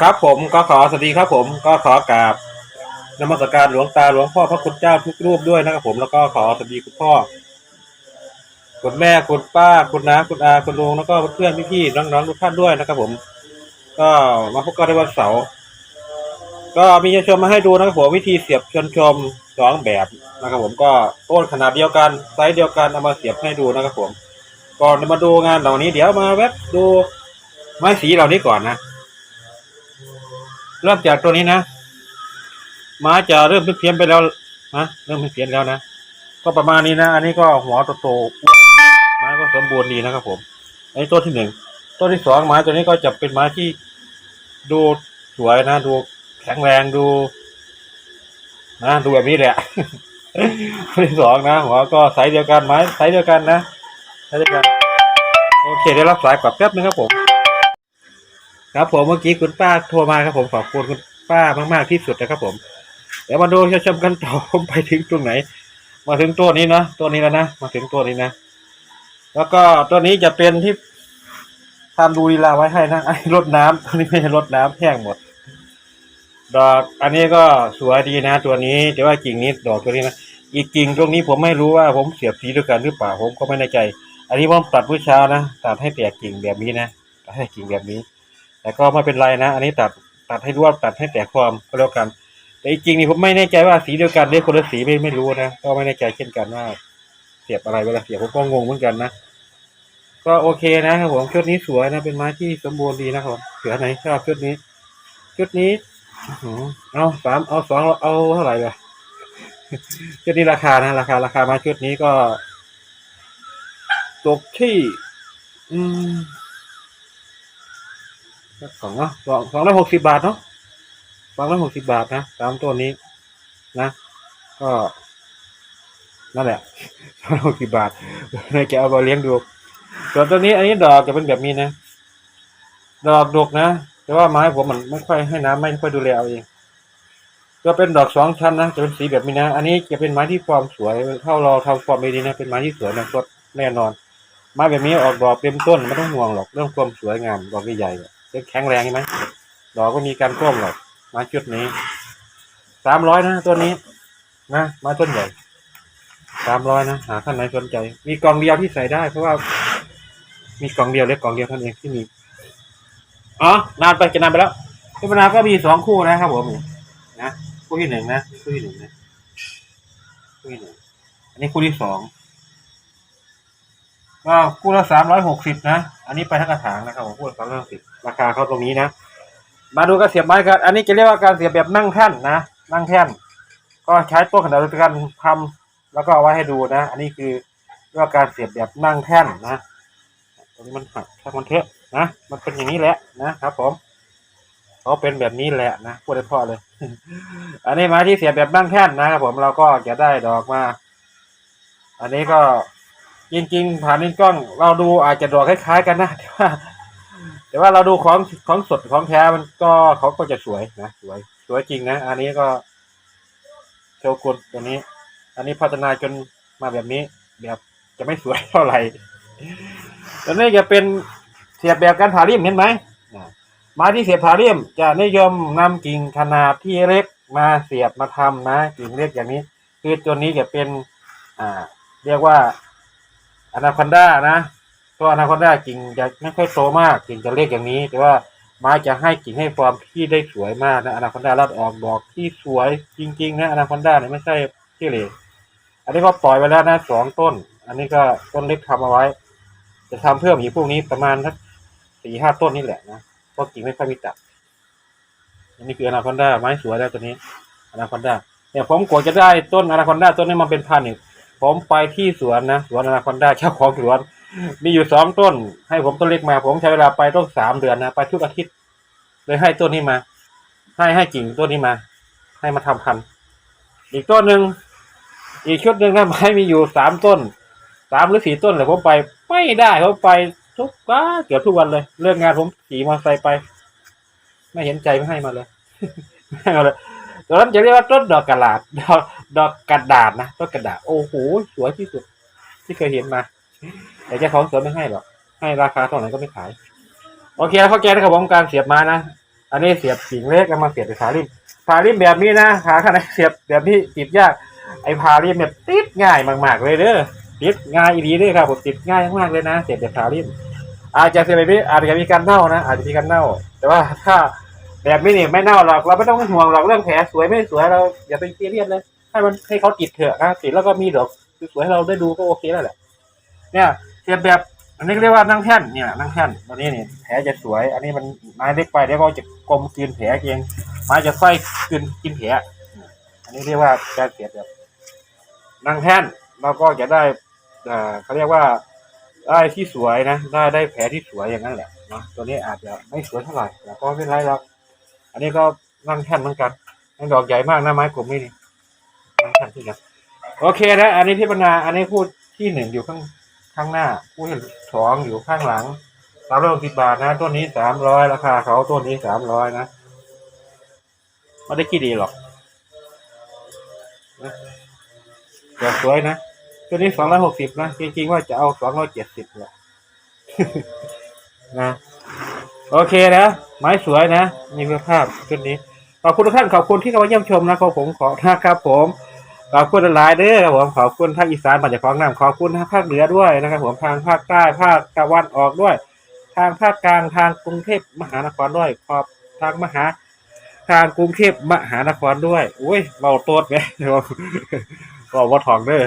ครับผมก็ขอสวัสดีครับผมก็ขอกราบนมัสการหลวงตาหลวงพ่อพระคุณเจ้าทุกรูปด้วยนะครับผมแล้วก็ขอสวัสดีคุณพ่อ คุณแม่คุณป้าคุณน้าคุณอาคุณลุงแล้วก็เพื่อนพี่ๆน้องๆทุกท่านด้วยนะครับผม ก็มาพบกันในวันเสาร์ก็มีชมมาให้ดูนะครับผมวิธีเสียบชนชมสองแบบนะครับผมก็ต้นขนาดเดียวกันไซส์เดียวกันเอามาเสียบให้ดูนะครับผม ก่อนจะมาดูงานเหล่านี้เดี๋ยวมาแวบดูไม้สีเหล่านี้ก่อนนะ เริ่มจากตัวนี้นะไม้จะเริ่มเพี้ยนไปแล้วนะเริ่มเพี้ยนแล้วนะก็ประมาณนี้นะ อันนี้ก็หัวโตๆอ้วนดีไม้ก็สมบูรณ์ดีนะครับ ผมอันนี้ต้นที่หนึ่งต้นที่สองไม้ตัวนี้ก็จะเป็นไม้ที่ดูสวยนะ ดูแข็งแรงดู นะดูแบบนี้แหละต้นที่สองนะหัวก็ไซส์เดียวกันไม้ไซส์เดียวกันนะไซส์เดียวกันโอเคได้รับสายกลับแป๊บนึงครับผม ครับผมเมื่อกี้คุณป้าโทรมาครับผมขอบคุณคุณป้ามากๆที่สุดนะครับผมเดี๋ยวมาดูชมกันต่อผมไปถึงตรงไหน มาถึงตัวนี้เนาะตัวนี้แล้วนะมาถึงตัวนี้นะ แล้วก็ตัวนี้จะเป็นที่ทำดูลีลาไว้ให้นะไอ้รดน้ำตัวนี้ไม่ใช่รดน้ำแห้งหมด ดอกอันนี้ก็สวยดีนะ ตัวนี้แต่ว่ากิ่งนี้ดอกตัวนี้นะอีกกิ่งตรงนี้ผมไม่รู้ว่าผมเสียบสีด้วยกันหรือเปล่าผมก็ไม่แน่ใจ อันนี้ผมตัดเมื่อเช้านะตัดให้แตกกิ่งแบบนี้นะตัดให้กิ่งแบบนี้ แต่ก็ไม่เป็นไรนะ อันนี้ตัดตัดให้รวบตัดให้แตกความก็แล้วกัน แต่จริงๆนี่ผมไม่แน่ใจว่าสีเดียวกันหรือคนละสีไม่ไม่รู้นะก็ไม่แน่ใจเช่นกันว่าเสียบอะไรเวลาเสียบผมก็งงเหมือนกันนะก็โอเคนะครับผมชุดนี้สวยนะเป็นไม้ที่สมบูรณ์ดีนะครับเสือไหนชอบชุดนี้ชุดนี้อื้ออเอาสามเอาสองเอาเท่าไหร่เลยชุดนี้ราคานะราคา ราคามาชุดนี้ก็ ตกที่ อืม สองเนาะสองสองร้อยหกสิบาทเนาะสองร้อยหกสิบาทนะตามตัวนี้นะ ก็นั่นแหละสองร้อยหกสิบาทนายแกเอาไปเลี้ยงดูส่วนตัวนี้อันนี้ดอกจะเป็นแบบนี้นะ ดอกดกนะแต่ว่าไม้ผมมันไม่ค่อยให้น้ำไม่ค่อยดูแลเอาเองก็เป็นดอกสองชั้นนะจะเป็นสีแบบนี้นะ อันนี้จะเป็นไม้ที่ฟอร์มสวยเท่าเราทำฟอร์มดีนะเป็นไม้ที่สวยนะสดแน่นอนไม้แบบนี้ออกดอกเต็มต้นไม่ต้องห่วงหรอกเรื่องความสวยงามดอกใหญ่ๆ แข็งแรงใช่ไหมดอกก็มีการก้มหรอกไม้ชุดนี้สามร้อยนะตัวนี้ นะไม้ต้นใหญ่สามร้อยนะหาท่านไหนสนใจ มีกล่องเดียวที่ใส่ได้ เพราะว่า มีกล่องเดียวเล็กกล่องเดียวเท่านั้นเองที่มีอ๋อนานไปจะนานไปแล้วที่มานาก็มีสองคู่นะครับผมนะคู่ที่หนึ่งนะคู่ที่หนึ่งนะคู่ที่หนึ่งอันนี้คู่ที่สอง ก็คู่ละสามร้อยหกสิบนะ อันนี้ไปทั้งกระถางนะครับผมคู่ละสามร้อยหกสิบราคาเขาตรงนี้นะ มาดูการเสียบไม้กัน อันนี้จะเรียกว่าการเสียบแบบนั่งแท่นนะ นั่งแท่น ก็ใช้ต้นขนาดเดียวกันทำแล้วก็เอาไว้ให้ดูนะ อันนี้คือเรียกว่าการเสียบแบบนั่งแท่นนะ ตรงนี้มันหักถ้ามันเถอะนะ มันเป็นอย่างนี้แหละนะครับผมเขาเป็นแบบนี้แหละนะพูดได้พอเลย อันนี้ไม้ที่เสียบแบบนั่งแท่นนะครับผมเราก็จะได้ดอกมา อันนี้ก็ จริง ๆ ผ่านนิ้กล้อง เราดูอาจจะดอกคล้าย ๆ กันนะแต่ว่า แต่ว่าเราดูของของสดของแท้มันก็เขาก็จะสวยนะสวย สวยจริงนะอันนี้ก็โชกุนตัวนี้ อันนี้พัฒนาจนมาแบบนี้ แบบจะไม่สวยเท่าไหร่ตัวนี้จะเป็นเสียบแบบการผ่าริมเห็นไหมอ่าไม้ที่เสียบผ่าริมจะนิยมนำกิ่งขนาดที่เล็กมาเสียบมาทำนะกิ่งเล็กอย่างนี้ คือตัวนี้จะเป็น อ่า เรียกว่า อนาคอนด้านะตัวอนาคอนด้ากิ่งจะไม่ค่อยโตมากกิ่งจะเล็กอย่างนี้ แต่ว่าไม้จะให้กิ่งให้ฟอร์มที่ได้สวยมากนะอนาคอนด้ารัดออกดอกที่สวยจริงๆนะอนาคอนด้าเนี่ยไม่ใช่ที่เหลอันนี้ก็ปล่อยไปแล้วนะสองต้น อันนี้ก็ต้นเล็กทำเอาไว้ จะทำเพิ่มอีกพวกนี้ประมาณสักสี่ห้าต้นนี่แหละนะเพราะกิ่งไม่ค่อยมีตัดอันนี้คืออนาคอนด้าไม้สวยแล้วตัวนี้อนาคอนด้าเนี่ยผมกว่าจะได้ต้นอนาคอนด้าต้นนี้มาเป็นพันเนี่ย ผมไปที่สวนนะสวนอนาคอนด้าเจ้าของสวน มีอยู่สองต้น ให้ผมต้นเล็กมา ผมใช้เวลาไปต้องสามเดือนนะไปทุกอาทิตย์เลยให้ต้นนี้มา ให้ให้กิ่งต้นนี้มา ให้มาทำพันธุ์อีกต้นหนึ่งอีกชุดหนึ่งนะไม้มีอยู่สามต้นสามหรือสี่ต้นเลยผมไปไม่ได้ผมไปทุกวันเกือบทุกวันเลย เลิกงานผมขี่มอเตอร์ไซค์ไป ไม่เห็นใจไม่ให้มาเลยไม่ให้มาเลย ตอนนั้นจะเรียกว่าต้นดอกกระดาษดอกดอกกระดาษนะต้นกระดาษโอ้โหสวยที่สุด ที่เคยเห็นมาแต่เจ้าของสวนไม่ให้หรอกให้ราคาเท่าไหร่ก็ไม่ขาย โอเคแล้วเข้าใจนะครับผมการเสียบม้นะอันนี้เสียบกิ่งเล็กเอามาเสียบในขาริมขาริมแบบนี้นะขาขนาดเสียบแบบนี้ติดยากไอ้พาริมเนี่ยติดง่ายมากๆเลยเด้อติดง่ายอีดีเด้อครับผมติดง่ายมากๆเลยนะ เสียบแบบพาริมอาจจะเสียบแบบนี้อาจจะมีการเน่านะอาจจะมีการเน่า แต่ว่าถ้า แบบนี้เนี่ยไม่เน่าหรอกเราไม่ต้องห่วงหรอกเรื่องแผลสวยไม่สวยเราอย่าไปซีเรียสเลยให้มันให้เขาติดเถอะนะติดแล้วก็มีดอกสวยให้เราได้ดูก็โอเคแล้วแหละเนี่ยเสียบแบบอันนี้เรียกว่านั่งแท่นเนี่ยนั่งแท่นตัวนี้เนี่ยแผลจะสวย อันนี้มันไม้เล็กไปเดี๋ยวก็จะกลมกลืนแผลเองไม้จะค่อยกลืนกินแผลอันนี้เรียกว่าการเสียบแบบนั่งแท่นเราก็จะได้อ่าเขาเรียกว่าได้ที่สวยนะได้ได้แผลที่สวยอย่างนั้นแหละเนาะตัวนี้อาจจะไม่สวยเท่าไหร่แต่ก็ไม่เป็นไรหรอก อันนี้ก็นั่งแท่นเหมือนกันนั่งดอกใหญ่มากนะไม้กลมนี่นี่นั่งแท่นที่กันโอเคนะ อันนี้พี่ปนาอันนี้พูดที่หนึ่งอยู่ข้างข้างหน้า พูดสองอยู่ข้างหลังสามร้อยสิบบาทนะต้นนี้สามร้อยราคาเขาต้นนี้สามร้อยนะไม่ได้กี่ดีหรอกดอกสวยนะตัวนี้สองร้อยหกสิบนะ จริงๆว่าจะเอาสองร้อยเจ็ดสิบแหละนะ โอเคนะ ไม้สวยนะ มีคุณภาพชุดนี้ ขอบคุณทุกท่านขอบคุณที่เข้ามาเยี่ยมชมนะครับผมขอนะครับผมขอบคุณหลายเด้อครับผมขอบคุณทางอีสานบัติของน้ำขอบคุณทางภาคเหนือด้วยนะครับผมทางภาคใต้ภาคตะวันออกด้วย ทางภาคกลางทางกรุงเทพมหานครด้วย ขอบทางมหา ทางกรุงเทพมหานครด้วยอุ้ยเราโตดไหมบอกว่าทองเด้อ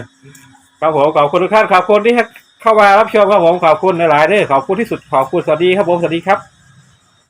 ครับผมขอบคุณทุกท่านขอบคุณที่เข้ามารับชมครับผมขอบคุณหลายเด้อขอบคุณที่สุดขอบคุณสวัสดีครับผมสวัสดีครับ